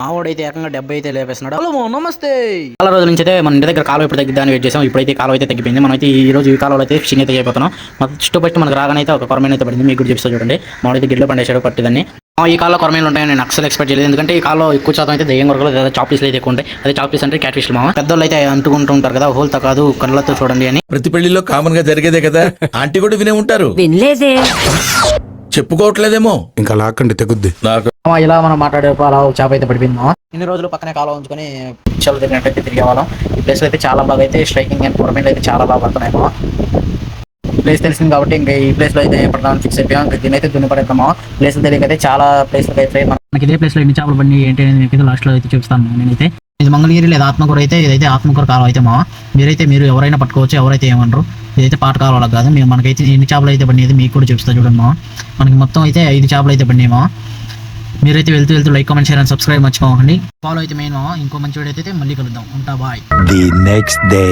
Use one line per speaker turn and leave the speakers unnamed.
ఆవిడైతే ఏకంగా డెబ్బై అయితే లేపేస్తున్నాడు. హలో నమస్తే. చాలా రోజుల నుంచి అయితే మన ఇంటి దగ్గర కాలువ ఎప్పుడు తగ్గిద్దాన్ని వెయిట్ చేసాం. ఇప్పుడైతే కాలువ అయితే తగ్గిపోయింది. మనం అయితే ఈ రోజు ఈ కాలువలో అయితే ఫిషింగ్ అయితే చేయబోతున్నాం. మన చుట్టూ పట్టి మనకు రాగానే అయితే ఒక కొరమైన అయితే పడింది. మీకు కూడా చెప్తా చూడండి. మామిడైతే గిడ్లో పండేసాడు పట్టిదని ఆ, ఈ కాల్లో కొరమేలు ఉంటాయని నేను అక్సలు ఎక్స్పెక్ట్ చేయలేదు. ఎందుకంటే ఈ కాల్లో ఎక్కువ శాతం అయితే దయ్యం కొరకలు లేదా చాపీస్లు అయితే ఎక్కువ ఉంటాయి. అదే చాపీస్ అంటే క్యాట్ ఫిష్లు మామ. పెద్దోళ్ళు అయితే అంటుకుంటూ ఉంటారు కదా హోల్తో కాదు కళ్ళతో చూడండి అని.
ప్రతి పెళ్ళిలో కామన్గా జరిగేదే కదా. ఆంటీ కూడా వినే ఉంటారు.
వినలేదే.
చెప్పుకోవట్లేదేమో.
ఇంకా లాక్కండి తెగుద్ది.
నాకు
ఇలా మనం మాట్లాడే అలా ఒక చేప అయితే పడిపోయింది ఇన్ని రోజులు పక్కనే కాలం ఉంచుకొని పిచ్చలు తిరిగినట్టయితే తిరిగే వాళ్ళం ఈ ప్లేస్ అయితే చాలా బాగా అయితే స్ట్రైకింగ్ అండ్ కొరమేలు అయితే చాలా బాగా పడుతున్నాయి మామ. ప్లేస్ తెలిసింది కాబట్టి ఇంకా ఈ ప్లేస్లో అయితే పడదామని ఫిక్స్ అయిపోయాం. ఇంకా దీని అయితే దున్నిపడేద్దాం ప్లేస్ తెలియకైతే చాలా ప్లేస్ అయితే మనకి ఇదే ప్లేస్లో ఎన్ని చేపలు పడి ఏంటి అనేది మీకు లాస్ట్లో అయితే చూపిస్తాను నేనైతే. ఇది మంగళగిరి లేదా ఆత్మకూర అయితే ఇదైతే ఆత్మకూర కాలం అయితే మావా? మీరైతే మీరు ఎవరైనా పట్టుకోవచ్చు ఎవరైతే ఏమనరు. ఇదైతే పాట కాలం కాదు. మేము మనకైతే ఎన్ని చేపలు అయితే పడినది మీకు కూడా చూపిస్తా చూడండి మావా. మనకి మొత్తం అయితే ఐదు చేపలు అయితే పడినాయి మీరైతే వెళ్తూ వెళ్తూ like comment share and subscribe మర్చిపోకండి. ఫాలో అయితే మెయిన్ మావా. ఇంకో మంచి వీడియో అయితే మళ్ళీ కలుద్దాం. ఉంటా బాయ్.
The next day